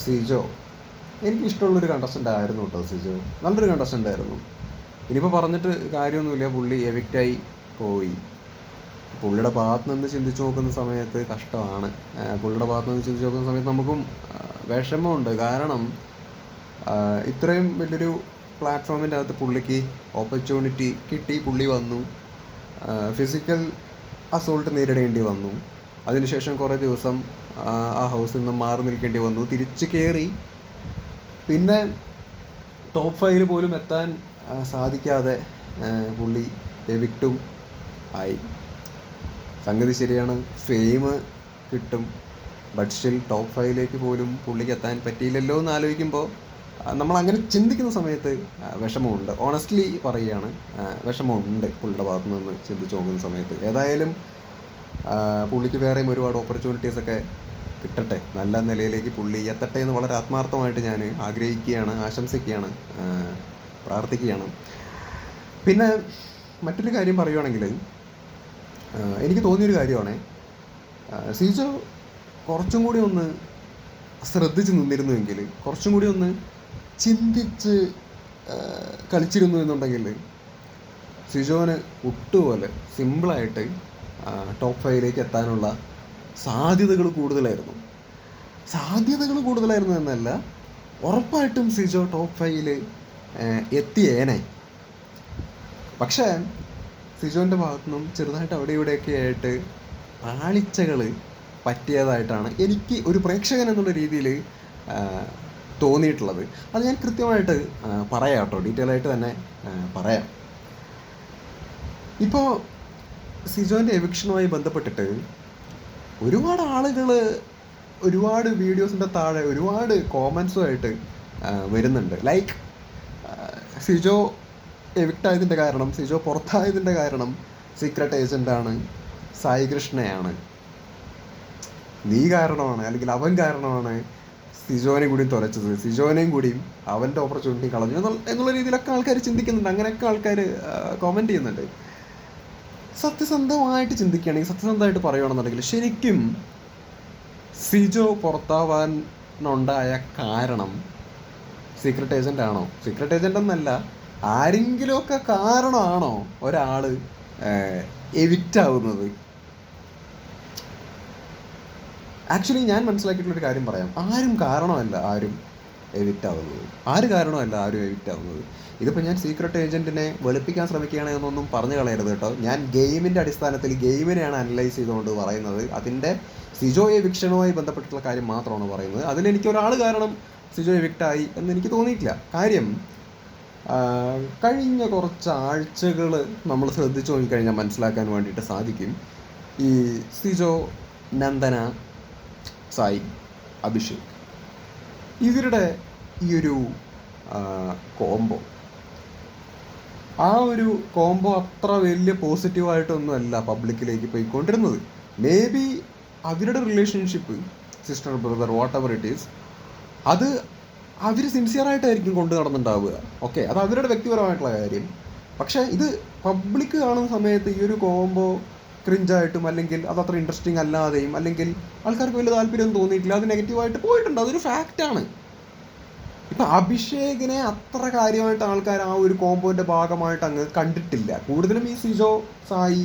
സിജോ എനിക്ക് ഇഷ്ടമുള്ളൊരു കണ്ടസ്റ്റന്റ് ആയിരുന്നു കേട്ടോ സിജോ. നല്ലൊരു കണ്ടസ്റ്റന്റ് ആയിരുന്നു. ഇനിയിപ്പോൾ പറഞ്ഞിട്ട് കാര്യമൊന്നുമില്ല. പുള്ളി എവിക്റ്റായി പോയി. പുള്ളിയുടെ ഭാഗത്ത് നിന്ന് ചിന്തിച്ച് നോക്കുന്ന സമയത്ത് കഷ്ടമാണ്. പുള്ളിയുടെ ഭാഗത്ത് നിന്ന് ചിന്തിച്ച് നോക്കുന്ന സമയത്ത് നമുക്കും വിഷമമുണ്ട്. കാരണം ഇത്രയും വലിയൊരു പ്ലാറ്റ്ഫോമിന്റെ അകത്ത് പുള്ളിക്ക് ഓപ്പർച്യൂണിറ്റി കിട്ടി പുള്ളി വന്നു. ഫിസിക്കൽ അസോൾട്ട് നേരിടേണ്ടി വന്നു. അതിനുശേഷം കുറേ ദിവസം ആ, ഹൗസിൽ നിന്ന് മാറി നിൽക്കേണ്ടി വന്നു. തിരിച്ച് കയറി പിന്നെ ടോപ്പ് ഫൈവിൽ പോലും എത്താൻ സാധിക്കാതെ പുള്ളി വിക്ടും ആയി. സംഗതി ശരിയാണ്. ഫെയിം കിട്ടും. ബട്ട് സ്റ്റിൽ ടോപ്പ് ഫൈവിലേക്ക് പോലും പുള്ളിക്ക് എത്താൻ പറ്റിയില്ലല്ലോ എന്ന് ആലോചിക്കുമ്പോൾ നമ്മൾ അങ്ങനെ ചിന്തിക്കുന്ന സമയത്ത് വിഷമമുണ്ട്. ഓണസ്റ്റ്ലി പറയുകയാണ് വിഷമമുണ്ട് പുള്ളിയുടെ ഭാഗത്തു നിന്ന് ചിന്തിച്ച് നോക്കുന്ന സമയത്ത്. ഏതായാലും പുള്ളിക്ക് വേറെയും ഒരുപാട് ഓപ്പർച്യൂണിറ്റീസ് ഒക്കെ കിട്ടട്ടെ. നല്ല നിലയിലേക്ക് പുള്ളി എത്തട്ടെ എന്ന് വളരെ ആത്മാർത്ഥമായിട്ട് ഞാൻ ആഗ്രഹിക്കുകയാണ് ആശംസിക്കുകയാണ് പ്രാർത്ഥിക്കുകയാണ്. പിന്നെ മറ്റൊരു കാര്യം പറയുവാണെങ്കിൽ ആ, എനിക്ക് തോന്നിയൊരു കാര്യമാണ്. സീജോ കുറച്ചും കൂടി ഒന്ന് ശ്രദ്ധിച്ച് നിന്നിരുന്നുവെങ്കിൽ കുറച്ചും കൂടി ഒന്ന് ചിന്തിച്ച് കളിച്ചിരുന്നു എന്നുണ്ടെങ്കിൽ സിജോന് ഒട്ടുപോലെ സിമ്പിളായിട്ട് ടോപ്പ് ഫൈവിലേക്ക് എത്താനുള്ള സാധ്യതകൾ കൂടുതലായിരുന്നു. സാധ്യതകൾ കൂടുതലായിരുന്നു എന്നല്ല ഉറപ്പായിട്ടും സിജോ ടോപ്പ് ഫൈവിൽ എത്തിയേനെ പക്ഷേ സിജോന്റെ ഭാഗത്തു നിന്നും ചെറുതായിട്ട് അവിടെ ഇവിടെയൊക്കെ ആയിട്ട് പാളിച്ചകൾ പറ്റിയതായിട്ടാണ് എനിക്ക് ഒരു പ്രേക്ഷകൻ എന്നുള്ള രീതിയിൽ തോന്നിയിട്ടുള്ളത്. അത് ഞാൻ കൃത്യമായിട്ട് പറയാം കേട്ടോ. ഡീറ്റെയിൽ ആയിട്ട് തന്നെ പറയാം. ഇപ്പോൾ സിജോന്റെ എവിക്ഷനുമായി ബന്ധപ്പെട്ടിട്ട് ഒരുപാട് ആളുകൾ ഒരുപാട് വീഡിയോസിന്റെ താഴെ ഒരുപാട് കോമൻസുമായിട്ട് വരുന്നുണ്ട്. ലൈക്ക് സിജോ എവിക്റ്റ് ആയതിന്റെ കാരണം സിജോ പുറത്തായതിന്റെ കാരണം സീക്രട്ട് ഏജന്റാണ് സായി കൃഷ്ണയാണ്. നീ കാരണമാണ് അല്ലെങ്കിൽ അവൻ കാരണമാണ് സിജോനെ കൂടി തുലച്ചത് സിജോനെയും കൂടിയും അവന്റെ ഓപ്പർച്യൂണിറ്റി കളഞ്ഞു. എന്നുള്ള രീതിയിലൊക്കെ ആൾക്കാർ ചിന്തിക്കുന്നുണ്ട്. അങ്ങനെയൊക്കെ ആൾക്കാർ കോമന്റ് ചെയ്യുന്നുണ്ട്. സത്യസന്ധമായിട്ട് ചിന്തിക്കുകയാണെങ്കിൽ സത്യസന്ധമായിട്ട് പറയുകയാണെന്നുണ്ടെങ്കിൽ ശരിക്കും സിജോ പുറത്താവാനുണ്ടായ കാരണം സീക്രട്ട് ഏജന്റ് ആണോ? സീക്രട്ട് ഏജന്റ് എന്നല്ല ആരെങ്കിലുമൊക്കെ കാരണമാണോ ഒരാൾ എവിക്റ്റ് ആവുന്നത്? ആക്ച്വലി ഞാൻ മനസ്സിലാക്കിയിട്ടുള്ളൊരു കാര്യം പറയാം. ആരും കാരണമല്ല ആരും. എവിക്റ്റ് ആവുന്നത്. ആര് കാരണമല്ല ആരും എവിക്റ്റ് ആവുന്നത്? ഇതിപ്പോൾ ഞാൻ സീക്രട്ട് ഏജന്റിനെ വെളുപ്പിക്കാൻ ശ്രമിക്കുകയാണ് എന്നൊന്നും പറഞ്ഞു കളയരുത് കേട്ടോ. ഞാൻ ഗെയിമിന്റെ അടിസ്ഥാനത്തിൽ ഗെയിമിനെയാണ് അനലൈസ് ചെയ്തുകൊണ്ട് പറയുന്നത്. അതിന്റെ സിജോ എവിക്ഷനുമായി ബന്ധപ്പെട്ടിട്ടുള്ള കാര്യം മാത്രമാണ് പറയുന്നത്. അതിലെനിക്ക് ഒരാൾ കാരണം സിജോ എവിക്റ്റായി എന്ന് എനിക്ക് തോന്നിയിട്ടില്ല. കാര്യം കഴിഞ്ഞ കുറച്ച് ആഴ്ചകൾ നമ്മൾ ശ്രദ്ധിച്ചു നോക്കിക്കഴിഞ്ഞാൽ മനസ്സിലാക്കാൻ വേണ്ടിയിട്ട് സാധിക്കും. ഈ സിജോ നന്ദന സായി അഭിഷേക്. ഇവരുടെ ഈ ഒരു കോംബോ ആ ഒരു കോംബോ അത്ര വലിയ പോസിറ്റീവായിട്ടൊന്നുമല്ല പബ്ലിക്കിലേക്ക് പോയിക്കൊണ്ടിരുന്നത്. മേ ബി അവരുടെ relationship sister brother whatever it is അത് അവർ സിൻസിയറായിട്ടായിരിക്കും കൊണ്ട് നടന്നുണ്ടാവുക. ഓക്കെ അത് അവരുടെ വ്യക്തിപരമായിട്ടുള്ള കാര്യം. പക്ഷേ ഇത് പബ്ലിക് കാണുന്ന സമയത്ത് ഈ ഒരു കോംബോ ക്രിഞ്ചായിട്ടും അല്ലെങ്കിൽ അത് അത്ര ഇൻട്രസ്റ്റിംഗ് അല്ലാതെയും അല്ലെങ്കിൽ ആൾക്കാർക്ക് വലിയ താല്പര്യം തോന്നിയിട്ടില്ല അത് നെഗറ്റീവായിട്ട് പോയിട്ടുണ്ട്. അതൊരു ഫാക്റ്റാണ് ഇപ്പൊ അഭിഷേകിനെ അത്ര കാര്യമായിട്ട് ആൾക്കാർ ആ ഒരു കോമ്പോന്റെ ഭാഗമായിട്ട് അങ്ങ് കണ്ടിട്ടില്ല. കൂടുതലും ഈ സിജോ സായി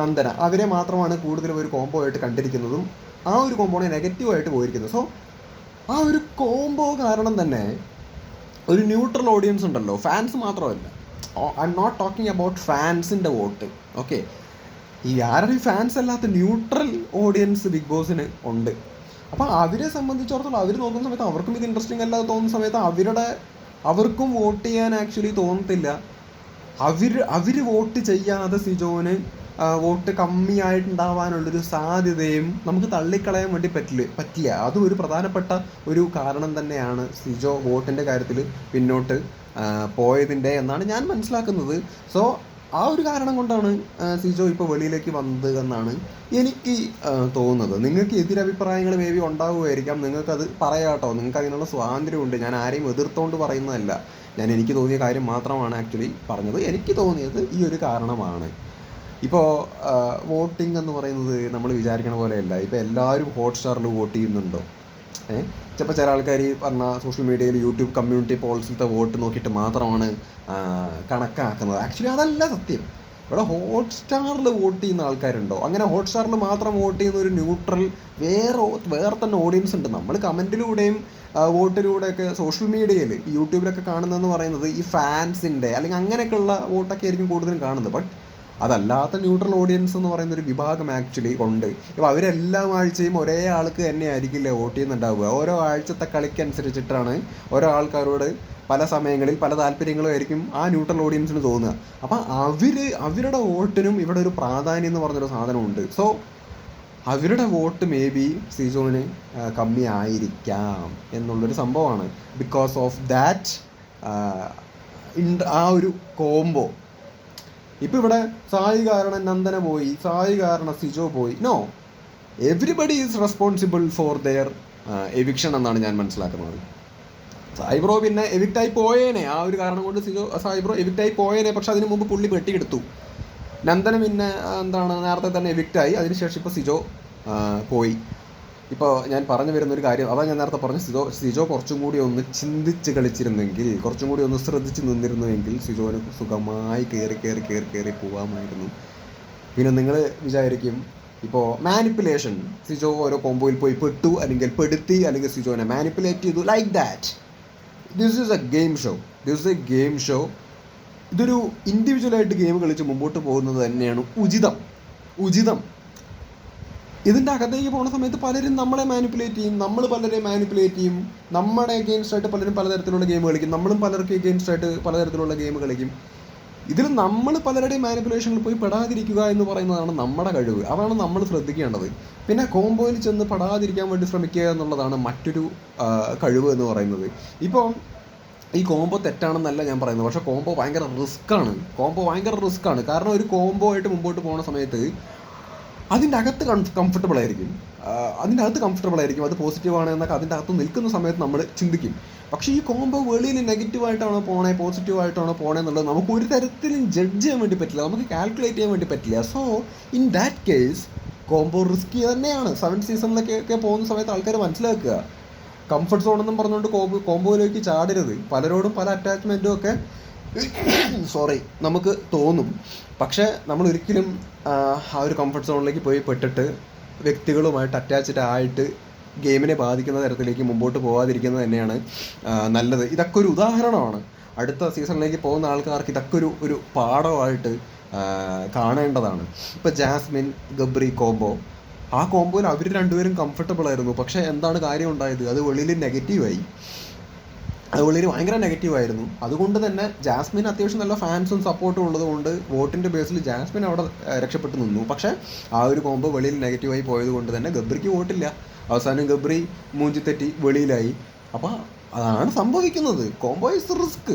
നന്ദന അവരെ മാത്രമാണ് കൂടുതലും ഒരു കോമ്പോ ആയിട്ട് കണ്ടിരിക്കുന്നതും ആ ഒരു കോമ്പോനെ നെഗറ്റീവായിട്ട് പോയിരിക്കുന്നത്. സോ ആ ഒരു കോമ്പോ കാരണം തന്നെ ഒരു ന്യൂട്രൽ ഓഡിയൻസ് ഉണ്ടല്ലോ. ഫാൻസ് മാത്രമല്ല. I M not talking about ഫാൻസിന്റെ വോട്ട്. ഓക്കെ ഈ ആരുടെ ഫാൻസ് അല്ലാത്ത ന്യൂട്രൽ ഓഡിയൻസ് ബിഗ് ബോസിന് ഉണ്ട്. അപ്പോൾ അവരെ സംബന്ധിച്ചിടത്തോളം അവർ നോക്കുന്ന സമയത്ത് അവർക്കും ഇത് ഇൻട്രസ്റ്റിംഗ് അല്ലാതെ തോന്നുന്ന സമയത്ത് അവരുടെ അവർക്കും വോട്ട് ചെയ്യാൻ ആക്ച്വലി തോന്നത്തില്ല. അവർ അവർ വോട്ട് ചെയ്യാതെ സിജോന് വോട്ട് കമ്മിയായിട്ടുണ്ടാവാനുള്ളൊരു സാധ്യതയും നമുക്ക് തള്ളിക്കളയാൻ വേണ്ടി പറ്റില്ല പറ്റില്ല. അതും ഒരു പ്രധാനപ്പെട്ട ഒരു കാരണം തന്നെയാണ് സിജോ വോട്ടിന്റെ കാര്യത്തിൽ പിന്നോട്ട് പോയതിന്റെ എന്നാണ് ഞാൻ മനസ്സിലാക്കുന്നത്. സോ ആ ഒരു കാരണം കൊണ്ടാണ് സിജോ ഇപ്പോൾ വെളിയിലേക്ക് വന്നത് എന്നാണ് എനിക്ക് തോന്നുന്നത്. നിങ്ങൾക്ക് എതിരഭിപ്രായങ്ങൾ മേ ബി ഉണ്ടാവുമായിരിക്കാം. നിങ്ങൾക്കത് പറയാട്ടോ നിങ്ങൾക്ക് അതിനുള്ള സ്വാതന്ത്ര്യമുണ്ട്. ഞാൻ ആരെയും എതിർത്തുകൊണ്ട് പറയുന്നതല്ല. ഞാൻ എനിക്ക് തോന്നിയ കാര്യം മാത്രമാണ് ആക്ച്വലി പറഞ്ഞത്. എനിക്ക് തോന്നിയത് ഈ ഒരു കാരണമാണ്. ഇപ്പോൾ വോട്ടിംഗ് എന്ന് പറയുന്നത് നമ്മൾ വിചാരിക്കണ പോലെയല്ല. ഇപ്പോൾ എല്ലാവരും ഹോട്ട്സ്റ്റാറിൽ വോട്ട് ചെയ്യുന്നുണ്ടോ? ഏ? ചിലപ്പോൾ ചില ആൾക്കാർ പറഞ്ഞ സോഷ്യൽ മീഡിയയിൽ യൂട്യൂബ് കമ്മ്യൂണിറ്റി പോൾസിലത്തെ വോട്ട് നോക്കിയിട്ട് മാത്രമാണ് കണക്കാക്കുന്നത്. ആക്ച്വലി അതല്ല സത്യം. ഇവിടെ ഹോട്ട്സ്റ്റാറിൽ വോട്ട് ചെയ്യുന്ന ആൾക്കാരുണ്ടോ? അങ്ങനെ ഹോട്ട്സ്റ്റാറിൽ മാത്രം വോട്ട് ചെയ്യുന്ന ഒരു ന്യൂട്രൽ വേറെ വേറെ തന്നെ ഓഡിയൻസ് ഉണ്ട്. നമ്മൾ കമന്റിലൂടെയും വോട്ടിലൂടെയൊക്കെ സോഷ്യൽ മീഡിയയിൽ യൂട്യൂബിലൊക്കെ കാണുന്നതെന്ന് പറയുന്നത് ഈ ഫാൻസിന്റെ അല്ലെങ്കിൽ അങ്ങനെയൊക്കെയുള്ള വോട്ടൊക്കെ ആയിരിക്കും കൂടുതലും കാണുന്നത്. ബട്ട് അതല്ലാത്ത ന്യൂട്രൽ ഓഡിയൻസ് എന്ന് പറയുന്ന ഒരു വിഭാഗം ആക്ച്വലി ഉണ്ട്. ഇപ്പോൾ അവരെല്ലാ ആഴ്ചയും ഒരേ ആൾക്ക് തന്നെ ആയിരിക്കില്ല വോട്ട് ചെയ്യുന്നുണ്ടാവുക? ഓരോ ആഴ്ചത്തെ കളിക്കനുസരിച്ചിട്ടാണ് ഓരോ ആൾക്കാരോട് പല സമയങ്ങളിൽ പല താല്പര്യങ്ങളും ആയിരിക്കും ആ ന്യൂട്രൽ ഓഡിയൻസിന് തോന്നുക. അപ്പം അവർ അവരുടെ വോട്ടിനും ഇവിടെ ഒരു പ്രാധാന്യം എന്ന് പറഞ്ഞൊരു സാധനമുണ്ട്. സോ അവരുടെ വോട്ട് മേ ബി സീസോണിന് കമ്മി ആയിരിക്കാം എന്നുള്ളൊരു സംഭവമാണ്. ബിക്കോസ് ഓഫ് ദാറ്റ് ആ ഒരു കോംബോ ഇപ്പം ഇവിടെ സായി കാരണം നന്ദന പോയി സായി കാരണം സിജോ പോയി. No everybody is responsible for their eviction എന്നാണ് ഞാൻ മനസ്സിലാക്കുന്നത്. സായിബ്രോ പിന്നെ എവിക്റ്റായി പോയേനെ. ആ ഒരു കാരണം കൊണ്ട് സിജോ സായിബ്രോ എവിക്റ്റായി പോയേനെ. പക്ഷെ അതിന് മുമ്പ് പുള്ളി വെട്ടിയെടുത്തു നന്ദന പിന്നെ എന്താണ് നേരത്തെ തന്നെ എവിക്റ്റായി അതിനുശേഷം ഇപ്പോൾ സിജോ പോയി. ഇപ്പോൾ ഞാൻ പറഞ്ഞു വരുന്ന ഒരു കാര്യം അതാ ഞാൻ നേരത്തെ പറഞ്ഞു സിജോ സിജോ കുറച്ചും കൂടി ഒന്ന് ചിന്തിച്ച് കളിച്ചിരുന്നെങ്കിൽ കുറച്ചും കൂടി ഒന്ന് ശ്രദ്ധിച്ച് നിന്നിരുന്നുവെങ്കിൽ സിജോന് സുഖമായി കയറി കയറി കയറി കയറി പോകാമായിരുന്നു പിന്നെ നിങ്ങൾ വിചാരിക്കും ഇപ്പോൾ മാനിപ്പുലേഷൻ സിജോ ഓരോ കോമ്പോയിൽ പോയി പെട്ടു അല്ലെങ്കിൽ പെടുത്തി അല്ലെങ്കിൽ സിജോനെ മാനിപ്പുലേറ്റ് ചെയ്തു like that this is a game show this a game show ഇതൊരു ഇൻഡിവിജ്വലായിട്ട് ഗെയിം കളിച്ച് മുമ്പോട്ട് പോകുന്നത് തന്നെയാണ് ഉചിതം. ഉചിതം. ഇതിന്റെ അകത്തേക്ക് പോകുന്ന സമയത്ത് പലരും നമ്മളെ മാനിപ്പുലേറ്റ് ചെയ്യും. നമ്മൾ പലരെ മാനിപ്പുലേറ്റ് ചെയ്യും. നമ്മുടെ അഗെയിൻസ്റ്റ് ആയിട്ട് പലരും പലതരത്തിലുള്ള ഗെയിം കളിക്കും. നമ്മളും പലർക്കും അഗെയിൻസ്റ്റ് ആയിട്ട് പലതരത്തിലുള്ള ഗെയിം കളിക്കും. ഇതിൽ നമ്മൾ പലരുടെയും മാനിപ്പുലേഷനിൽ പോയി പെടാതിരിക്കുക എന്ന് പറയുന്നതാണ് നമ്മുടെ കഴിവ്. അതാണ് നമ്മൾ ശ്രദ്ധിക്കേണ്ടത്. പിന്നെ കോംബോയിൽ ചെന്ന് പെടാതിരിക്കാൻ വേണ്ടി ശ്രമിക്കുക എന്നുള്ളതാണ് മറ്റൊരു കഴിവ് എന്ന് പറയുന്നത്. ഇപ്പോൾ ഈ കോംബോ തെറ്റാണെന്നല്ല ഞാൻ പറയുന്നത്. പക്ഷേ കോംബോ ഭയങ്കര റിസ്ക്കാണ് കോംബോ ഭയങ്കര റിസ്ക്കാണ് കാരണം ഒരു കോംബോ ആയിട്ട് മുമ്പോട്ട് പോകുന്ന സമയത്ത് അതിന്റെ അകത്ത് കംഫർട്ടബിൾ ആയിരിക്കും. അതിന്റെ അകത്ത് കംഫർട്ടബിൾ ആയിരിക്കും. അത് പോസിറ്റീവ് ആണ് എന്നൊക്കെ അതിന്റെ അകത്ത് നിൽക്കുന്ന സമയത്ത് നമ്മൾ ചിന്തിക്കും. പക്ഷേ ഈ കോംബോ വെളിയിൽ നെഗറ്റീവ് ആയിട്ടാണോ പോണേ പോസിറ്റീവ് ആയിട്ടാണോ പോണേ എന്നുള്ളത് നമുക്ക് ഒരു തരത്തിലും ജഡ്ജ് ചെയ്യാൻ വേണ്ടി പറ്റില്ല. നമുക്ക് കാൽക്കുലേറ്റ് ചെയ്യാൻ വേണ്ടി പറ്റില്ല. So in that case combo risky തന്നെയാണ്. സെവൻ സീസണിലൊക്കെ പോകുന്ന സമയത്ത് ആൾക്കാർ മനസ്സിലാക്കുക. കംഫർട്ട് സോൺ എന്നും പറഞ്ഞുകൊണ്ട് കോംബോ കോംബോയിലേക്ക് ചാടരുത്. പലരോടും പല അറ്റാച്ച്മെന്റും ഒക്കെ സോറി നമുക്ക് തോന്നും. പക്ഷേ നമ്മൾ ഒരിക്കലും ആ, ഒരു കംഫർട്ട് സോണിലേക്ക് പോയി പെട്ടിട്ട് വ്യക്തികളുമായിട്ട് അറ്റാച്ച്ഡ് ആയിട്ട് ഗെയിമിനെ ബാധിക്കുന്ന തരത്തിലേക്ക് മുമ്പോട്ട് പോകാതിരിക്കുന്നത് തന്നെയാണ് നല്ലത്. ഇതൊക്കെ ഒരു ഉദാഹരണമാണ്. അടുത്ത സീസണിലേക്ക് പോകുന്ന ആൾക്കാർക്ക് ഇതൊക്കെ ഒരു ഒരു പാഠമായിട്ട് കാണേണ്ടതാണ്. ഇപ്പോൾ ജാസ്മിൻ ഗബ്രി കോംബോ ആ കോംബോയിൽ അവർ രണ്ടുപേരും കംഫർട്ടബിൾ ആയിരുന്നു. പക്ഷേ എന്താണ് കാര്യം ഉണ്ടായത്? അത് വെളിയിൽ നെഗറ്റീവായി അത് വെളിയിൽ ഭയങ്കര നെഗറ്റീവ് ആയിരുന്നു. അതുകൊണ്ട് തന്നെ ജാസ്മിൻ അത്യാവശ്യം നല്ല ഫാൻസും സപ്പോർട്ടും ഉള്ളതുകൊണ്ട് വോട്ടിന്റെ ബേസിൽ ജാസ്മിൻ അവിടെ രക്ഷപ്പെട്ടു നിന്നു. പക്ഷേ ആ ഒരു കോമ്പ് വെളിയിൽ നെഗറ്റീവായി പോയത് കൊണ്ട് തന്നെ ഗബ്രിക്ക് വോട്ടില്ല. അവസാനം ഗബ്രി മൂഞ്ചി തെറ്റി വെളിയിലായി. അപ്പോൾ അതാണ് സംഭവിക്കുന്നത്. കോംബോ ഇസ് റിസ്ക്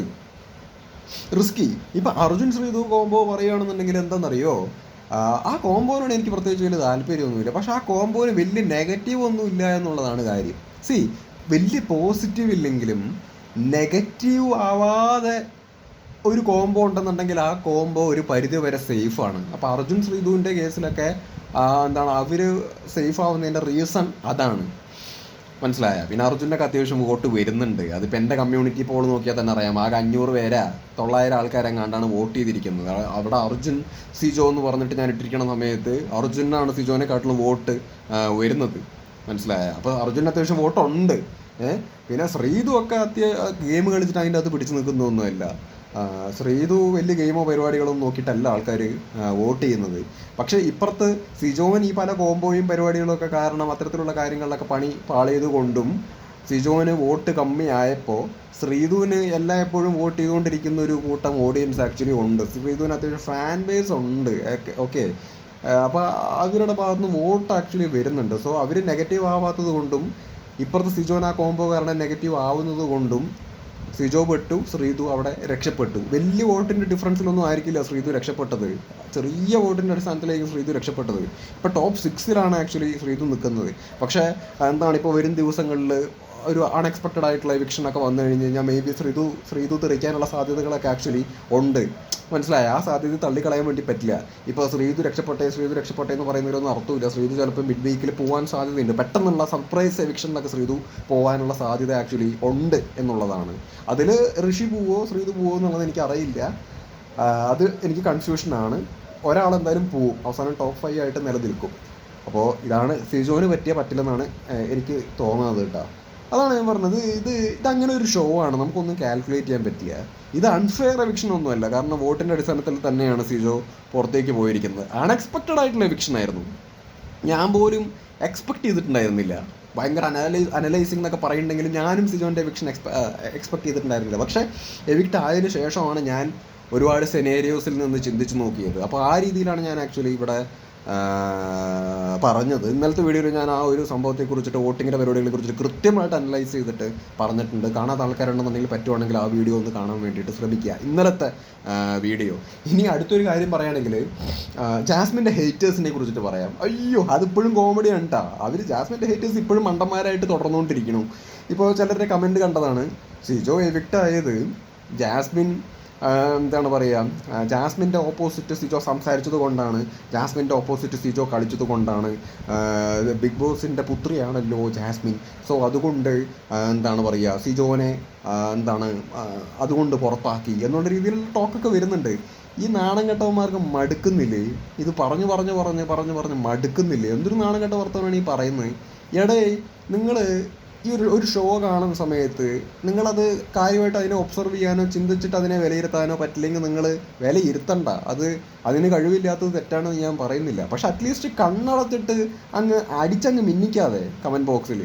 റിസ്കി ഇപ്പം അർജുൻ ശ്രീതു കോംബോ പറയുകയാണെന്നുണ്ടെങ്കിൽ എന്താണെന്നറിയോ? ആ കോംബോനോട് എനിക്ക് പ്രത്യേകിച്ച് വലിയ താല്പര്യമൊന്നുമില്ല. പക്ഷെ ആ കോംബോന് വലിയ നെഗറ്റീവ് ഒന്നും ഇല്ല എന്നുള്ളതാണ് കാര്യം. സി വലിയ പോസിറ്റീവ് ഇല്ലെങ്കിലും നെഗറ്റീവ് ആവാതെ ഒരു കോംബോ ഉണ്ടെന്നുണ്ടെങ്കിൽ ആ കോംബോ ഒരു പരിധി വരെ സേഫാണ് അപ്പോൾ അർജുൻ ശ്രീധുവിന്റെ കേസിലൊക്കെ എന്താണ് അവർ സേഫ് ആവുന്നതിന്റെ റീസൺ അതാണ്. മനസ്സിലായ? പിന്നെ അർജുനൊക്കെ അത്യാവശ്യം വോട്ട് വരുന്നുണ്ട്. അതിപ്പോൾ എന്റെ കമ്മ്യൂണിറ്റി പോൾ നോക്കിയാൽ തന്നെ അറിയാം. ആകെ അഞ്ഞൂറ് പേരാ തൊള്ളായിരം ആൾക്കാരെങ്ങാണ്ടാണ് വോട്ട് ചെയ്തിരിക്കുന്നത്. അവിടെ അർജുൻ സിജോ എന്ന് പറഞ്ഞിട്ട് ഞാൻ ഇട്ടിരിക്കുന്ന സമയത്ത് അർജുനാണ് സിജോനെക്കാട്ടിലും വോട്ട് വരുന്നത്. മനസ്സിലായ? അപ്പോൾ അർജുൻ അത്യാവശ്യം വോട്ടുണ്ട്. ഏഹ് പിന്നെ ശ്രീതു ഒക്കെ അത്യ ഗെയിം കളിച്ചിട്ട് അതിന്റെ അകത്ത് പിടിച്ചു നിൽക്കുന്നൊന്നുമല്ല. ശ്രീതു വലിയ ഗെയിമോ പരിപാടികളൊന്നും നോക്കിയിട്ടല്ല ആൾക്കാർ വോട്ട് ചെയ്യുന്നത്. പക്ഷേ ഇപ്പുറത്ത് സിജോവൻ ഈ പല കോംബോയും പരിപാടികളൊക്കെ കാരണം അത്തരത്തിലുള്ള കാര്യങ്ങളിലൊക്കെ പണി പാളിയത് കൊണ്ടും സിജോവിന് വോട്ട് കമ്മിയായപ്പോൾ ശ്രീധുവിന് എല്ലാ എപ്പോഴും വോട്ട് ചെയ്തുകൊണ്ടിരിക്കുന്ന ഒരു കൂട്ടം ഓഡിയൻസ് ആക്ച്വലി ഉണ്ട്. ശ്രീധുവിന് അത്യാവശ്യം ഫാൻ ബേസ് ഉണ്ട്. ഓക്കെ. അപ്പോൾ അവരുടെ ഭാഗത്തുനിന്ന് വോട്ട് ആക്ച്വലി വരുന്നുണ്ട്. സോ അവർ നെഗറ്റീവ് ആവാത്തത് കൊണ്ടും ഇപ്പുറത്ത് സിജോൻ ആ കോംബോ കാരണം നെഗറ്റീവ് ആവുന്നത് കൊണ്ടും സിജോ പെട്ടു ശ്രീതു അവിടെ രക്ഷപ്പെട്ടു. വലിയ വോട്ടിന്റെ ഡിഫറൻസിലൊന്നും ആയിരിക്കില്ല ശ്രീതു രക്ഷപ്പെട്ടത്. ചെറിയ വോട്ടിന്റെ അടിസ്ഥാനത്തിലേക്ക് ശ്രീതു രക്ഷപ്പെട്ടത്. ഇപ്പോൾ ടോപ്പ് സിക്സിലാണ് ആക്ച്വലി ശ്രീതു നിൽക്കുന്നത്. പക്ഷേ എന്താണ് ഇപ്പോൾ വരും ദിവസങ്ങളിൽ ഒരു അൺഎക്സ്പെക്റ്റഡ് ആയിട്ടുള്ള എവിക്ഷൻ ഒക്കെ വന്നു കഴിഞ്ഞ് കഴിഞ്ഞാൽ മേ ബി ശ്രീതു ശ്രീതു തെറിക്കാനുള്ള സാധ്യതകളൊക്കെ ആക്ച്വലി ഉണ്ട്. മനസ്സിലായ? ആ സാധ്യത തള്ളിക്കളയാൻ വേണ്ടി പറ്റില്ല. ഇപ്പോൾ ശ്രീതു രക്ഷപ്പെട്ടേ ശ്രീതു രക്ഷപ്പെട്ടേ എന്ന് പറയുന്നതിലൊന്നും അർത്ഥമില്ല. ശ്രീതു ചിലപ്പോൾ മിഡ് വീക്കിൽ പോകാൻ സാധ്യതയുണ്ട്. പെട്ടെന്നുള്ള സർപ്രൈസ് എവിക്ഷൻ എവിക്ഷനിലൊക്കെ ശ്രീതു പോകാനുള്ള സാധ്യത ആക്ച്വലി ഉണ്ട് എന്നുള്ളതാണ്. അതിൽ ഋഷി പോവോ ശ്രീതു പോവോ എന്നുള്ളത് എനിക്ക് അറിയില്ല അത് എനിക്ക് കൺഫ്യൂഷനാണ് ഒരാൾ എന്തായാലും പോവും. അവസാനം ടോപ്പ് ഫൈവ് ആയിട്ട് നിലനിൽക്കും. അപ്പോൾ ഇതാണ് സിജോന് പറ്റിയ പറ്റില്ലെന്നാണ് എനിക്ക് തോന്നുന്നത് കേട്ടോ. അതാണ് ഞാൻ പറഞ്ഞത്. ഇത് ഇത് അങ്ങനെ ഒരു ഷോ ആണ്. നമുക്കൊന്നും കാൽക്കുലേറ്റ് ചെയ്യാൻ പറ്റിയ ഇത് അൺഫെയർ എവിക്ഷൻ ഒന്നുമല്ല. കാരണം വോട്ടിന്റെ അടിസ്ഥാനത്തിൽ തന്നെയാണ് സിജോ പുറത്തേക്ക് പോയിരിക്കുന്നത്. അൺഎക്സ്പെക്റ്റഡ് ആയിട്ടുള്ള എവിക്ഷൻ ആയിരുന്നു. ഞാൻ പോലും എക്സ്പെക്ട് ചെയ്തിട്ടുണ്ടായിരുന്നില്ല. ഭയങ്കര അനലൈസ് അനലൈസിംഗ് എന്നൊക്കെ പറയുന്നുണ്ടെങ്കിലും ഞാനും സിജോന്റെ എവിക്ഷൻ എക്സ്പെ എക്സ്പെക്ട് ചെയ്തിട്ടുണ്ടായിരുന്നില്ല. പക്ഷേ എവിക്ട് ആയതിനു ശേഷമാണ് ഞാൻ ഒരുപാട് സെനേരിയോസിൽ നിന്ന് ചിന്തിച്ച് നോക്കിയത്. അപ്പോൾ ആ രീതിയിലാണ് ഞാൻ ആക്ച്വലി ഇവിടെ പറഞ്ഞത്. ഇന്നലത്തെ വീഡിയോയിൽ ഞാൻ ആ ഒരു സംഭവത്തെ കുറിച്ചിട്ട് വോട്ടിങ്ങിന്റെ പരിപാടികളെ കുറിച്ചിട്ട് കൃത്യമായിട്ട് അനലൈസ് ചെയ്തിട്ട് പറഞ്ഞിട്ടുണ്ട്. കാണാത്ത ആൾക്കാരുണ്ടെന്നുണ്ടെങ്കിൽ പറ്റുവാണെങ്കിൽ ആ വീഡിയോ ഒന്ന് കാണാൻ വേണ്ടിയിട്ട് ശ്രമിക്കുക. ഇന്നലത്തെ വീഡിയോ. ഇനി അടുത്തൊരു കാര്യം പറയുകയാണെങ്കിൽ ജാസ്മിന്റെ ഹേറ്റേഴ്സിനെ കുറിച്ചിട്ട് പറയാം. അയ്യോ അതിപ്പോഴും കോമഡിയാണ് കേട്ടോ അവർ ജാസ്മിന്റെ ഹേറ്റേഴ്സ് ഇപ്പോഴും മണ്ടന്മാരായിട്ട് തുടർന്നുകൊണ്ടിരിക്കുന്നു. ഇപ്പോൾ ചിലരുടെ കമന്റ് കണ്ടതാണ് സിജോ എവിക്റ്റ് ആയത് ജാസ്മിൻ എന്താണ് പറയുക ജാസ്മിന്റെ ഓപ്പോസിറ്റ് സിജോ സംസാരിച്ചത് കൊണ്ടാണ്. ജാസ്മിന്റെ ഓപ്പോസിറ്റ് സിജോ കളിച്ചത് കൊണ്ടാണ്. ബിഗ് ബോസിന്റെ പുത്രിയാണല്ലോ ജാസ്മിൻ. സോ അതുകൊണ്ട് എന്താണ് പറയുക സിജോനെ എന്താണ് അതുകൊണ്ട് പുറത്താക്കി എന്നുള്ള രീതിയിൽ ടോക്കൊക്കെ വരുന്നുണ്ട്. ഈ നാണം കെട്ടവന്മാർക്ക് മടുക്കുന്നില്ലേ? ഇത് പറഞ്ഞു പറഞ്ഞു പറഞ്ഞ് പറഞ്ഞു പറഞ്ഞ് മടുക്കുന്നില്ലേ? എന്തൊരു നാണം കെട്ട വർത്തമാനാണ് ഈ പറയുന്നത്? എടേ നിങ്ങൾ ഈ ഒരു ഒരു ഷോ കാണുന്ന സമയത്ത് നിങ്ങളത് കാര്യമായിട്ട് അതിനെ ഒബ്സർവ് ചെയ്യാനോ ചിന്തിച്ചിട്ട് അതിനെ വിലയിരുത്താനോ പറ്റില്ലെങ്കിൽ നിങ്ങൾ വിലയിരുത്തണ്ട. അത് അതിന് കഴിവില്ലാത്തത് തെറ്റാണെന്ന് ഞാൻ പറയുന്നില്ല. പക്ഷെ അറ്റ്ലീസ്റ്റ് കണ്ണടച്ചിട്ട് അങ്ങ് അടിച്ചങ്ങ് മിന്നിക്കാതെ കമന്റ് ബോക്സിൽ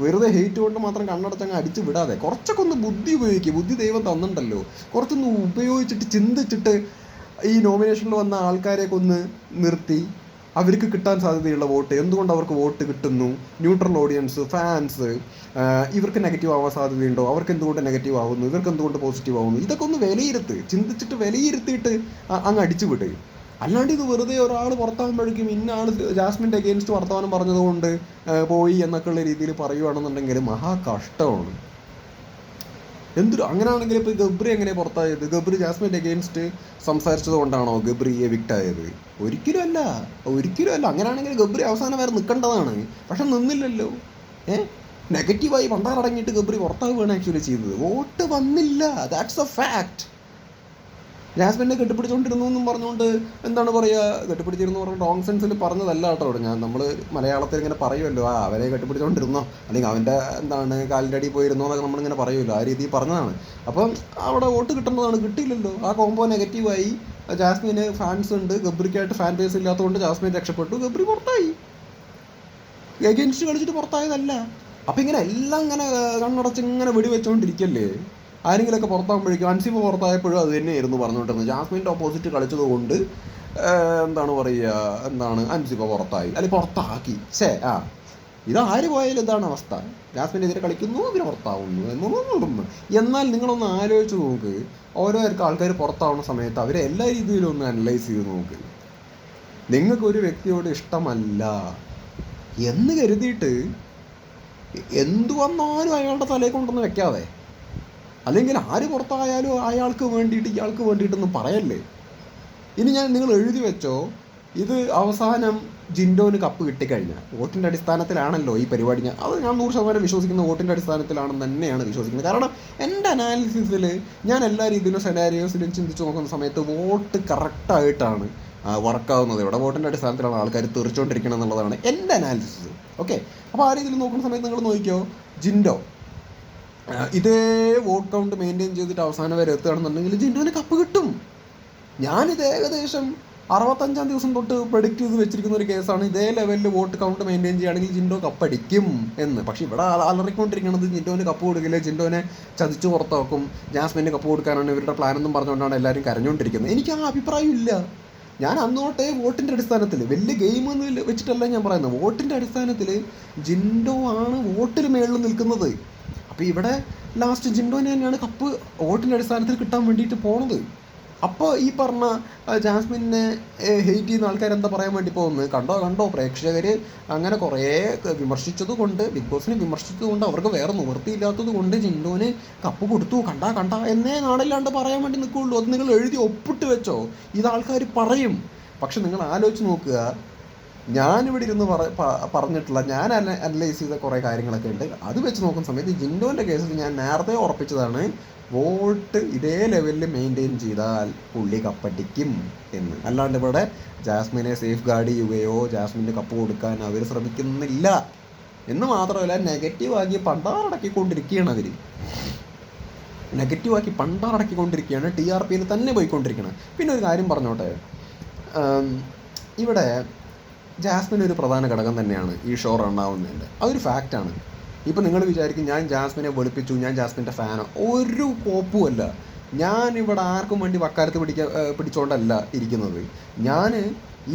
വെറുതെ ഹെയ്റ്റ് കൊണ്ട് മാത്രം കണ്ണടച്ചങ്ങ് അടിച്ച് വിടാതെ. കുറച്ചൊക്കെ ഒന്ന് ബുദ്ധി ഉപയോഗിക്കുക ബുദ്ധി ദൈവം തന്നിട്ടുണ്ടല്ലോ. കുറച്ചൊന്ന് ഉപയോഗിച്ചിട്ട് ചിന്തിച്ചിട്ട് ഈ നോമിനേഷനിൽ വന്ന ആൾക്കാരെയൊക്കെ ഒന്ന് നിർത്തി. അവർക്ക് കിട്ടാൻ സാധ്യതയുള്ള വോട്ട് എന്തുകൊണ്ട് അവർക്ക് വോട്ട് കിട്ടുന്നു? ന്യൂട്രൽ ഓഡിയൻസ് ഫാൻസ് ഇവർക്ക് നെഗറ്റീവ് ആവാൻ സാധ്യതയുണ്ടോ? അവർക്ക് എന്തുകൊണ്ട് നെഗറ്റീവ് ആവുന്നു? ഇവർക്ക് എന്തുകൊണ്ട് പോസിറ്റീവ് ആവുന്നു? ഇതൊക്കെ ഒന്ന് വിലയിരുത്ത് ചിന്തിച്ചിട്ട് വിലയിരുത്തിയിട്ട് അങ്ങ് അടിച്ചു വിട്. അല്ലാണ്ട് ഇത് വെറുതെ ഒരാൾ പുറത്താകുമ്പോഴേക്കും ഇന്ന ആൾ ജാസ്മിന്റെ അഗെയിൻസ്റ്റ് വർത്തമാനം പറഞ്ഞതുകൊണ്ട് പോയി എന്നൊക്കെയുള്ള രീതിയിൽ പറയുകയാണെന്നുണ്ടെങ്കിൽ മഹാ കഷ്ടമാണ് എന്തൊരു അങ്ങനെയാണെങ്കിൽ ഇപ്പോൾ ഗബ്രി എങ്ങനെ പുറത്തായത്? ഗബ്രി ജാസ്മിന്റെ അഗെയിൻസ്റ്റ് സംസാരിച്ചത് കൊണ്ടാണോ ഗബ്രി എവിക്റ്റ് ആയത്? ഒരിക്കലും അല്ല. ഒരിക്കലും അല്ല. അങ്ങനെയാണെങ്കിൽ ഗബ്രി അവസാനം വരെ നിൽക്കേണ്ടതാണ്. പക്ഷെ നിന്നില്ലല്ലോ. ഏ? നെഗറ്റീവായി പണ്ടാറടങ്ങിയിട്ട് ഗബ്രി പുറത്താവുകയാണ് ആക്ച്വലി ചെയ്തത്. വോട്ട് വന്നില്ല. ദാറ്റ്സ് എ ഫാക്ട് ജാസ്മിനെ കെട്ടിപ്പിടിച്ചുകൊണ്ടിരുന്നു എന്നും പറഞ്ഞുകൊണ്ട് എന്താണ് പറയുക കെട്ടിപ്പിടിച്ചിരുന്നു പറഞ്ഞ റോങ് സെൻസിൽ പറഞ്ഞതല്ല കേട്ടോ ഞാൻ നമ്മൾ മലയാളത്തിൽ ഇങ്ങനെ പറയുമല്ലോ. ആ അവരെ കെട്ടിപ്പിടിച്ചുകൊണ്ടിരുന്നോ അല്ലെങ്കിൽ അവന്റെ എന്താണ് കാലിന്റെ അടിയിൽ പോയിരുന്നോ എന്നൊക്കെ നമ്മളിങ്ങനെ പറയുമല്ലോ. ആ രീതിയിൽ പറഞ്ഞതാണ്. അപ്പം അവിടെ വോട്ട് കിട്ടേണ്ടതാണ് കിട്ടിയില്ലല്ലോ. ആ കോംബോ നെഗറ്റീവായി ജാസ്മിന് ഫാൻസ് ഉണ്ട്. ഗബ്രിക്കായിട്ട് ഫാൻ ബേസ് ഇല്ലാത്തതുകൊണ്ട് ജാസ്മിൻ രക്ഷപ്പെട്ടു. ഗബ്രി പുറത്തായി. എഗൻസ്റ്റ് കളിച്ചിട്ട് പുറത്തായതല്ല. അപ്പം ഇങ്ങനെ എല്ലാം ഇങ്ങനെ കണ്ണടച്ച് ഇങ്ങനെ വെടിവെച്ചുകൊണ്ടിരിക്കല്ലേ ആരെങ്കിലുമൊക്കെ പുറത്താകുമ്പോഴേക്കും അൻസിബ പുറത്തായപ്പോഴും അത് തന്നെയായിരുന്നു പറഞ്ഞുകൊണ്ടിരുന്നത്. ജാസ്മിന്റെ ഓപ്പോസിറ്റ് കളിച്ചത് കൊണ്ട് എന്താണ് പറയുക എന്താണ് അൻസിബ പുറത്തായി. അല്ലെങ്കിൽ പുറത്താക്കി. ഛേ ആ. ഇത് ആര് പോയാലും എന്താണ് അവസ്ഥ. ജാസ്മിനെതിരെ കളിക്കുന്നു അതിന് പുറത്താവുന്നു എന്നാൽ നിങ്ങളൊന്ന് ആലോചിച്ച് നോക്ക്. ഓരോ ആൾക്കാർ പുറത്താവുന്ന സമയത്ത് അവരെ എല്ലാ രീതിയിലും ഒന്ന് അനലൈസ് ചെയ്ത് നോക്ക്. നിങ്ങൾക്ക് ഒരു വ്യക്തിയോട് ഇഷ്ടമല്ല എന്ന് കരുതിയിട്ട് എന്തു വന്നാലും അയാളുടെ തലയിൽ കൊണ്ടൊന്ന് വെക്കാതെ. അല്ലെങ്കിൽ ആര് പുറത്തായാലും അയാൾക്ക് വേണ്ടിയിട്ട് ഇയാൾക്ക് വേണ്ടിയിട്ടൊന്നും പറയല്ലേ? ഇനി ഞാൻ നിങ്ങൾ എഴുതി വെച്ചോ ഇത് അവസാനം ജിൻഡോന് കപ്പ് കിട്ടിക്കഴിഞ്ഞാൽ വോട്ടിന്റെ അടിസ്ഥാനത്തിലാണല്ലോ ഈ പരിപാടി ഞാൻ അത് ഞാൻ നൂറ് ശതമാനം വിശ്വസിക്കുന്ന വോട്ടിന്റെ അടിസ്ഥാനത്തിലാണെന്ന് തന്നെയാണ് വിശ്വസിക്കുന്നത്. കാരണം എന്റെ അനാലിസിസിൽ ഞാൻ എല്ലാ രീതിയിലും സെനാരിയോസിലും ചിന്തിച്ച് നോക്കുന്ന സമയത്ത് വോട്ട് കറക്റ്റായിട്ടാണ് വർക്കാവുന്നത്. ഇവിടെ വോട്ടിന്റെ അടിസ്ഥാനത്തിലാണ് ആൾക്കാർ തെറിച്ചുകൊണ്ടിരിക്കണം എന്നുള്ളതാണ് എന്റെ അനാലിസിസ്. ഓക്കെ? അപ്പോൾ ആ രീതിയിൽ നോക്കുന്ന സമയത്ത് നിങ്ങൾ നോക്കിയോ ജിൻഡോ ഇതേ വോട്ട് കൗണ്ട് മെയിന്റെയിൻ ചെയ്തിട്ട് അവസാനം വരെ എത്തുകയാണെന്നുണ്ടെങ്കിൽ ജിൻഡുവിന് കപ്പ് കിട്ടും. ഞാനിത് ഏകദേശം അറുപത്തഞ്ചാം ദിവസം തൊട്ട് പ്രഡിക്റ്റ് ചെയ്ത് വെച്ചിരിക്കുന്ന ഒരു കേസാണ് ഇതേ ലെവലിൽ വോട്ട് കൗണ്ട് മെയിന്റെയിൻ ചെയ്യുകയാണെങ്കിൽ ജിൻഡോ കപ്പടിക്കും എന്ന്. പക്ഷേ ഇവിടെ അല- അലറിക്കൊണ്ടിരിക്കുന്നത് ജിൻഡോന് കപ്പ് കൊടുക്കില്ല. ജിൻഡോനെ ചതിച്ചു പുറത്താക്കും. ജാസ്മിന് കപ്പ് കൊടുക്കാനാണ് ഇവരുടെ പ്ലാൻ എന്നും പറഞ്ഞുകൊണ്ടാണ് എല്ലാവരും കരഞ്ഞുകൊണ്ടിരിക്കുന്നത്. എനിക്ക് ആ അഭിപ്രായം ഇല്ല. ഞാൻ അന്ന് തൊട്ടേ വോട്ടിന്റെ അടിസ്ഥാനത്തിൽ വലിയ ഗെയിം എന്ന് വെച്ചിട്ടല്ല ഞാൻ പറയുന്നത്. വോട്ടിന്റെ അടിസ്ഥാനത്തിൽ ജിൻഡോ ആണ് വോട്ടിന് മേളിൽ നിൽക്കുന്നത്. അപ്പോൾ ഇവിടെ ലാസ്റ്റ് ജിൻഡോനെ തന്നെയാണ് കപ്പ് വോട്ടിന്റെ അടിസ്ഥാനത്തിൽ കിട്ടാൻ വേണ്ടിയിട്ട് പോണത്. അപ്പോൾ ഈ പറഞ്ഞ ജാസ്മിനെ ഹെയ്റ്റ് ചെയ്യുന്ന ആൾക്കാർ എന്താ പറയാൻ വേണ്ടി പോകുന്നത്? കണ്ടോ കണ്ടോ? പ്രേക്ഷകർ അങ്ങനെ കുറേ വിമർശിച്ചത് കൊണ്ട് ബിഗ് ബോസിനെ വിമർശിച്ചത് കൊണ്ട് അവർക്ക് വേറെ നിവൃത്തിയില്ലാത്തത് കൊണ്ട് ജിൻഡോന് കപ്പ് കൊടുത്തു. കണ്ടാ കണ്ട എന്നേ നാടല്ലാണ്ട് പറയാൻ വേണ്ടി നിൽക്കുകയുള്ളൂ അത് നിങ്ങൾ എഴുതി ഒപ്പിട്ട് വെച്ചോ. ഇത് ആൾക്കാർ പറയും. പക്ഷെ നിങ്ങൾ ആലോചിച്ച് നോക്കുക ഞാനിവിടെ ഇരുന്ന് പറ പറഞ്ഞിട്ടുള്ള ഞാൻ അനലൈസ് ചെയ്ത കുറേ കാര്യങ്ങളൊക്കെ ഉണ്ട്. അത് വെച്ച് നോക്കുന്ന സമയത്ത് ജിൻഡോന്റെ കേസിൽ ഞാൻ നേരത്തെ ഉറപ്പിച്ചതാണ്. വോട്ട് ഇതേ ലെവലിൽ മെയിന്റെയിൻ ചെയ്താൽ പുള്ളി കപ്പടിക്കും എന്ന്. അല്ലാണ്ട് ഇവിടെ ജാസ്മിനെ സേഫ് ഗാർഡ് ചെയ്യുകയോ ജാസ്മിന്റെ കപ്പ് കൊടുക്കാൻ അവർ ശ്രമിക്കുന്നില്ല എന്ന് മാത്രമല്ല നെഗറ്റീവ് ആക്കി പണ്ടാറടക്കിക്കൊണ്ടിരിക്കുകയാണ് അവർ നെഗറ്റീവ് ആക്കി പണ്ടാറടക്കിക്കൊണ്ടിരിക്കുകയാണ്. ടി ആർ പിയിൽ തന്നെ പോയിക്കൊണ്ടിരിക്കുന്നത് പിന്നെ ഒരു കാര്യം പറഞ്ഞോട്ടെ. ഇവിടെ ജാസ്മിൻ ഒരു പ്രധാന ഘടകം തന്നെയാണ് ഈ ഷോ റണ്ണാവുന്നതിന്റെ അതൊരു ഫാക്റ്റാണ് ഇപ്പം നിങ്ങൾ വിചാരിക്കും ഞാൻ ജാസ്മിനെ വെളുപ്പിച്ചു ഞാൻ ജാസ്മിന്റെ ഫാനോ ഒരു കോപ്പുമല്ല ഞാൻ ഇവിടെ ആർക്കും വേണ്ടി വക്കാലത്ത് പിടിക്കാൻ പിടിച്ചോണ്ടല്ല ഇരിക്കുന്നത്. ഞാൻ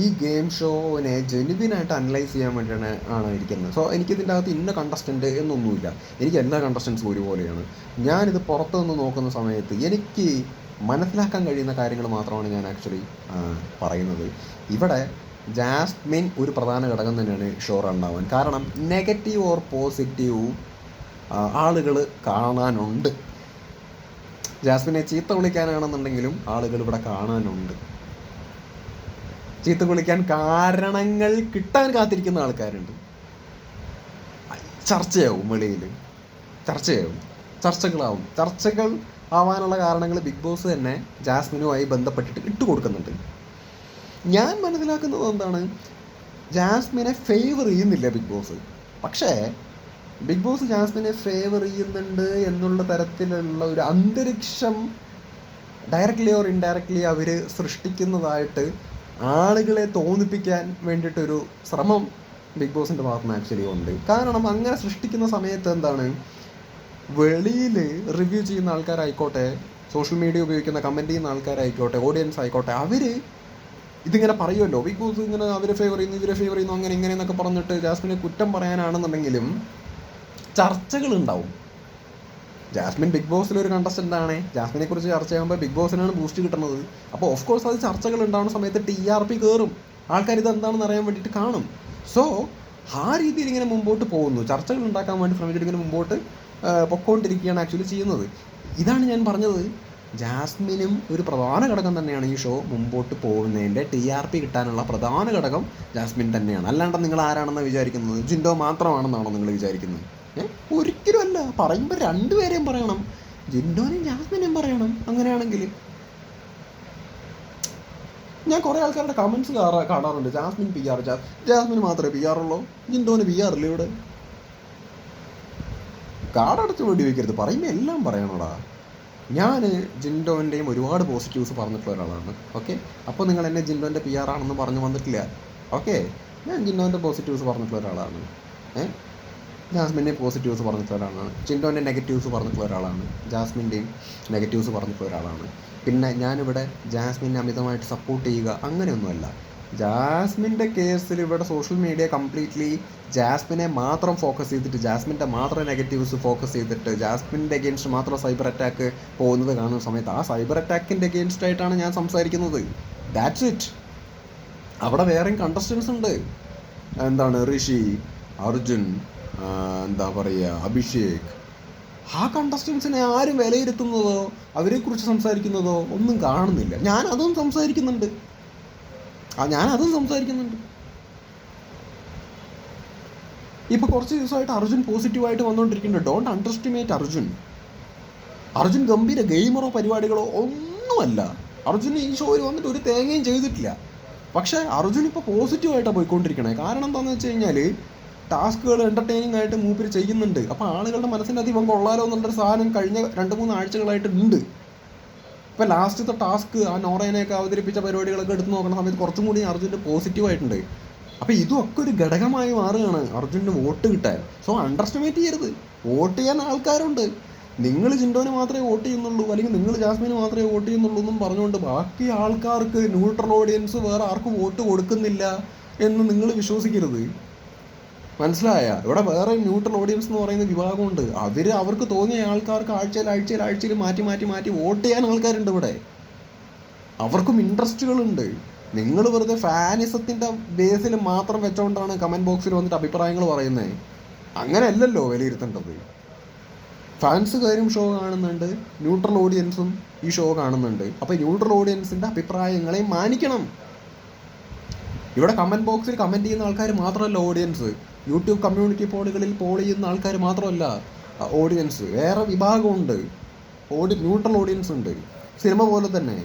ഈ ഗെയിം ഷോനെ ജെനുവിനായിട്ട് അനലൈസ് ചെയ്യാൻ വേണ്ടിയാണ് ആണ് ഇരിക്കുന്നത്. സോ എനിക്കിതിന്റെ അകത്ത് ഇന്ന കണ്ടസ്റ്റന്റ് എന്നൊന്നുമില്ല. എനിക്ക് എല്ലാ കണ്ടസ്റ്റൻസും ഒരുപോലെയാണ്. ഞാനിത് പുറത്തു നിന്ന് നോക്കുന്ന സമയത്ത് എനിക്ക് മനസ്സിലാക്കാൻ കഴിയുന്ന കാര്യങ്ങൾ മാത്രമാണ് ഞാൻ ആക്ച്വലി പറയുന്നത്. ഇവിടെ ജാസ്മിൻ ഒരു പ്രധാന ഘടകം തന്നെയാണ് ഷോ റണ്ണാവാൻ കാരണം നെഗറ്റീവ് ഓർ പോസിറ്റീവ് ആളുകൾ കാണാനുണ്ട്. ജാസ്മിനെ ചീത്ത വിളിക്കാനാണെന്നുണ്ടെങ്കിലും ആളുകൾ ഇവിടെ കാണാനുണ്ട്. ചീത്ത വിളിക്കാൻ കാരണങ്ങൾ കിട്ടാൻ കാത്തിരിക്കുന്ന ആൾക്കാരുണ്ട്. ചർച്ചയാവും വെളിയിൽ. ചർച്ചയാവും. ചർച്ചകളാവും. ചർച്ചകൾ ആവാനുള്ള കാരണങ്ങൾ ബിഗ് ബോസ് തന്നെ ജാസ്മിനുമായി ബന്ധപ്പെട്ടിട്ട് ഇട്ട് കൊടുക്കുന്നുണ്ട് ഞാൻ മനസ്സിലാക്കുന്നത് എന്താണ്? ജാസ്മിനെ ഫേവർ ചെയ്യുന്നില്ല ബിഗ് ബോസ്. പക്ഷേ ബിഗ് ബോസ് ജാസ്മിനെ ഫേവർ ചെയ്യുന്നുണ്ട് എന്നുള്ള തരത്തിലുള്ള ഒരു അന്തരീക്ഷം ഡയറക്റ്റ്ലി ഓർ ഇൻഡയറക്റ്റ്ലി അവർ സൃഷ്ടിക്കുന്നതായിട്ട് ആളുകളെ തോന്നിപ്പിക്കാൻ വേണ്ടിയിട്ടൊരു ശ്രമം ബിഗ് ബോസിന്റെ ഭാഗത്തുനിന്ന് ആക്ച്വലി ഉണ്ട്. കാരണം അങ്ങനെ സൃഷ്ടിക്കുന്ന സമയത്ത് എന്താണ്? വെളിയിൽ റിവ്യൂ ചെയ്യുന്ന ആൾക്കാരായിക്കോട്ടെ സോഷ്യൽ മീഡിയ ഉപയോഗിക്കുന്ന കമന്റ് ചെയ്യുന്ന ആൾക്കാരായിക്കോട്ടെ ഓഡിയൻസ് ആയിക്കോട്ടെ അവർ ഇതിങ്ങനെ പറയുമല്ലോ. ബിഗ് ബോസ് ഇങ്ങനെ അവരെ ഫേവർ ചെയ്യുന്നു ഇവരെ ഫേവർ ചെയ്യുന്നു അങ്ങനെ ഇങ്ങനെ എന്നൊക്കെ പറഞ്ഞിട്ട് ജാസ്മിനെ കുറ്റം പറയാനാണെന്നുണ്ടെങ്കിലും ചർച്ചകൾ ഉണ്ടാവും ജാസ്മിൻ ബിഗ് ബോസിൽ ഒരു കണ്ടസ്റ്റന്റ് ആണ്. ജാസ്മിനെ കുറിച്ച് ചർച്ച ചെയ്യുമ്പോൾ ബിഗ് ബോസിനാണ് ബൂസ്റ്റ് കിട്ടുന്നത്. അപ്പോൾ ഓഫ് കോഴ്സ് അത് ചർച്ചകൾ ഉണ്ടാവുന്ന സമയത്ത് ടി ആർ പി കയറും ആൾക്കാർ ഇത് എന്താണെന്ന് അറിയാൻ വേണ്ടിയിട്ട് കാണും. സോ ആ രീതിയിൽ ഇങ്ങനെ മുമ്പോട്ട് പോകുന്നു. ചർച്ചകൾ ഉണ്ടാക്കാൻ വേണ്ടി ശ്രമിച്ചിട്ട് ഇങ്ങനെ മുമ്പോട്ട് പൊക്കോണ്ടിരിക്കുകയാണ് ആക്ച്വലി ചെയ്യുന്നത്. ഇതാണ് ഞാൻ പറഞ്ഞത്. ജാസ്മിനും ഒരു പ്രധാന ഘടകം തന്നെയാണ് ഈ ഷോ മുമ്പോട്ട് പോകുന്നതിന്റെ ടി ആർ പി കിട്ടാനുള്ള പ്രധാന ഘടകം ജാസ്മിൻ തന്നെയാണ്. അല്ലാണ്ട് നിങ്ങൾ ആരാണെന്ന് വിചാരിക്കുന്നത്? ജിൻഡോ മാത്രമാണെന്നാണോ നിങ്ങൾ വിചാരിക്കുന്നത്? ഒരിക്കലും അല്ല പറയുമ്പോൾ രണ്ടുപേരെയും പറയണം. ജിൻഡോനെയും ജാസ്മിനെയും പറയണം. അങ്ങനെയാണെങ്കിൽ ഞാൻ കുറേ ആൾക്കാരുടെ കമൻസ് കാണാറുണ്ട്. ജാസ്മിൻ പി ആർ ജാസ്മിന് മാത്രമേ പി ആർ ഉള്ളൂ. ജിൻഡോന് പി ആർ ഇല്ല ഇവിടെ? കാടടച്ച് വേണ്ടി വയ്ക്കരുത് പറയുമ്പോൾ എല്ലാം പറയണടാ. ഞാൻ ജിൻഡോന്റെയും ഒരുപാട് പോസിറ്റീവ്സ് പറഞ്ഞിട്ടുള്ള ഒരാളാണ്. ഓക്കെ അപ്പോൾ നിങ്ങൾ എന്നെ ജിൻഡോന്റെ പി ആർ ആണെന്ന് പറഞ്ഞു വന്നിട്ടില്ല. ഓക്കെ ഞാൻ ജിൻഡോന്റെ പോസിറ്റീവ്സ് പറഞ്ഞിട്ടുള്ള ഒരാളാണ്. ഏഹ് ജാസ്മിന്റെ പോസിറ്റീവ്സ് പറഞ്ഞിട്ടുള്ള ഒരാളാണ്. ജിൻഡോന്റെ നെഗറ്റീവ്സ് പറഞ്ഞിട്ടുള്ള ഒരാളാണ്. ജാസ്മിന്റെയും നെഗറ്റീവ്സ് പറഞ്ഞിട്ടുള്ള ഒരാളാണ്. പിന്നെ ഞാനിവിടെ ജാസ്മിനെ അമിതമായിട്ട് സപ്പോർട്ട് ചെയ്യുക അങ്ങനെയൊന്നുമല്ല. ജാസ്മിന്റെ കേസിൽ ഇവിടെ സോഷ്യൽ മീഡിയ കംപ്ലീറ്റ്ലി ജാസ്മിനെ മാത്രം ഫോക്കസ് ചെയ്തിട്ട് ജാസ്മിന്റെ മാത്രം നെഗറ്റീവ്സ് ഫോക്കസ് ചെയ്തിട്ട് ജാസ്മിന്റെ അഗേൻസ്റ്റ് മാത്രം സൈബർ അറ്റാക്ക് പോകുന്നത് കാണുന്ന സമയത്ത് ആ സൈബർ അറ്റാക്കിന്റെ അഗേൻസ്റ്റ് ആയിട്ടാണ് ഞാൻ സംസാരിക്കുന്നത്. ദാറ്റ്സ് ഇറ്റ് അവിടെ വേറെയും കണ്ടസ്റ്റൻസ് ഉണ്ട്. എന്താണ്? ഋഷി അർജുൻ എന്താ പറയുക അഭിഷേക്. ആ കണ്ടസ്റ്റൻസിനെ ആരും വിലയിരുത്തുന്നതോ അവരെക്കുറിച്ച് സംസാരിക്കുന്നതോ ഒന്നും കാണുന്നില്ല. ഞാൻ അതും സംസാരിക്കുന്നുണ്ട്. ഞാൻ അതും സംസാരിക്കുന്നുണ്ട്. ഇപ്പൊ കുറച്ച് ദിവസമായിട്ട് അർജുൻ പോസിറ്റീവായിട്ട് വന്നുകൊണ്ടിരിക്കുന്നുണ്ട് don't underestimate Arjun. Arjun ഗംഭീര ഗെയിമറോ പരിപാടികളോ ഒന്നുമല്ല. അർജുൻ ഈ ഷോയിൽ വന്നിട്ട് ഒരു തേങ്ങയും ചെയ്തിട്ടില്ല. പക്ഷേ അർജുൻ ഇപ്പോൾ പോസിറ്റീവായിട്ടാണ് പോയിക്കൊണ്ടിരിക്കണേ. കാരണം എന്താണെന്ന് വെച്ച് കഴിഞ്ഞാൽ ടാസ്കുകൾ എന്റർടൈനിങ് ആയിട്ട് മൂപ്പര് ചെയ്യുന്നുണ്ട്. അപ്പോൾ ആളുകളുടെ മനസ്സിന്റെ അധികം കൊള്ളാലോ എന്നുള്ളൊരു സാധനം കഴിഞ്ഞ രണ്ട് മൂന്ന് ആഴ്ചകളായിട്ട് ഉണ്ട്. ഇപ്പം ലാസ്റ്റത്തെ ടാസ്ക് ആ നോറേനെയൊക്കെ അവതരിപ്പിച്ച പരിപാടികളൊക്കെ എടുത്ത് നോക്കുന്ന സമയത്ത് കുറച്ചും കൂടി അർജുന്റെ പോസിറ്റീവ് ആയിട്ടുണ്ട്. അപ്പോൾ ഇതൊക്കെ ഒരു ഘടകമായി മാറുകയാണ് അർജുന്റെ വോട്ട് കിട്ടാൻ. സോ അണ്ടർ എസ്റ്റിമേറ്റ് ചെയ്യരുത്. വോട്ട് ചെയ്യാൻ ആൾക്കാരുണ്ട്. നിങ്ങൾ ജിൻഡോന് മാത്രമേ വോട്ട് ചെയ്യുന്നുള്ളൂ അല്ലെങ്കിൽ നിങ്ങൾ ജാസ്മിന് മാത്രമേ വോട്ട് ചെയ്യുന്നുള്ളൂ എന്നും പറഞ്ഞുകൊണ്ട് ബാക്കി ആൾക്കാർക്ക് ന്യൂട്രൽ ഓഡിയൻസ് വേറെ ആർക്കും വോട്ട് കൊടുക്കുന്നില്ല എന്ന് നിങ്ങൾ വിശ്വസിക്കരുത്. മനസ്സിലായ? ഇവിടെ വേറെ ന്യൂട്രൽ ഓഡിയൻസ് എന്ന് പറയുന്ന വിഭാഗമുണ്ട്. അവർ അവർക്ക് തോന്നിയ ആൾക്കാർക്ക് ആഴ്ചയിൽ ആഴ്ചയിൽ ആഴ്ചയിൽ മാറ്റി മാറ്റി മാറ്റി വോട്ട് ചെയ്യാൻ ആൾക്കാരുണ്ട് ഇവിടെ. അവർക്കും ഇൻട്രസ്റ്റുകളുണ്ട്. നിങ്ങൾ വെറുതെ ഫാനിസത്തിന്റെ ബേസിൽ മാത്രം വെച്ചുകൊണ്ടാണ് കമന്റ് ബോക്സിൽ വന്നിട്ട് അഭിപ്രായങ്ങൾ പറയുന്നത് അങ്ങനെയല്ലല്ലോ വിലയിരുത്തേണ്ടത്. കാര്യം ഷോ കാണുന്നുണ്ട്. ന്യൂട്രൽ ഓഡിയൻസും ഈ ഷോ കാണുന്നുണ്ട്. അപ്പോൾ ന്യൂട്രൽ ഓഡിയൻസിന്റെ അഭിപ്രായങ്ങളെ മാനിക്കണം. ഇവിടെ കമന്റ് ബോക്സിൽ കമന്റ് ചെയ്യുന്ന ആൾക്കാർ മാത്രമല്ല ഓഡിയൻസ് യൂട്യൂബ് കമ്മ്യൂണിറ്റി പോളുകളിൽ പോൾ ചെയ്യുന്ന ആൾക്കാർ മാത്രമല്ല ഓഡിയൻസ് വേറെ വിഭാഗമുണ്ട്. ഓഡി ന്യൂട്രൽ ഓഡിയൻസ് ഉണ്ട്. സിനിമ പോലെ തന്നെ.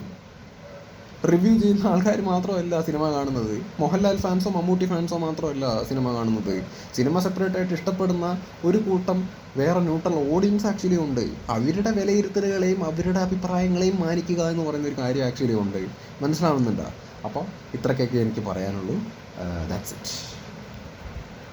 റിവ്യൂ ചെയ്യുന്ന ആൾക്കാർ മാത്രമല്ല സിനിമ കാണുന്നത്. മോഹൻലാൽ ഫാൻസോ മമ്മൂട്ടി ഫാൻസോ മാത്രമല്ല സിനിമ കാണുന്നത്. സിനിമ സെപ്പറേറ്റ് ആയിട്ട് ഇഷ്ടപ്പെടുന്ന ഒരു കൂട്ടം വേറെ ന്യൂട്രൽ ഓഡിയൻസ് ആക്ച്വലി ഉണ്ട്. അവരുടെ വിലയിരുത്തലുകളെയും അവരുടെ അഭിപ്രായങ്ങളെയും മാനിക്കുക എന്ന് പറയുന്ന ഒരു കാര്യം ആക്ച്വലി ഉണ്ട്. മനസ്സിലാവുന്നുണ്ടോ? അപ്പോൾ ഇത്രക്കൊക്കെ എനിക്ക് പറയാനുള്ളൂ. That's it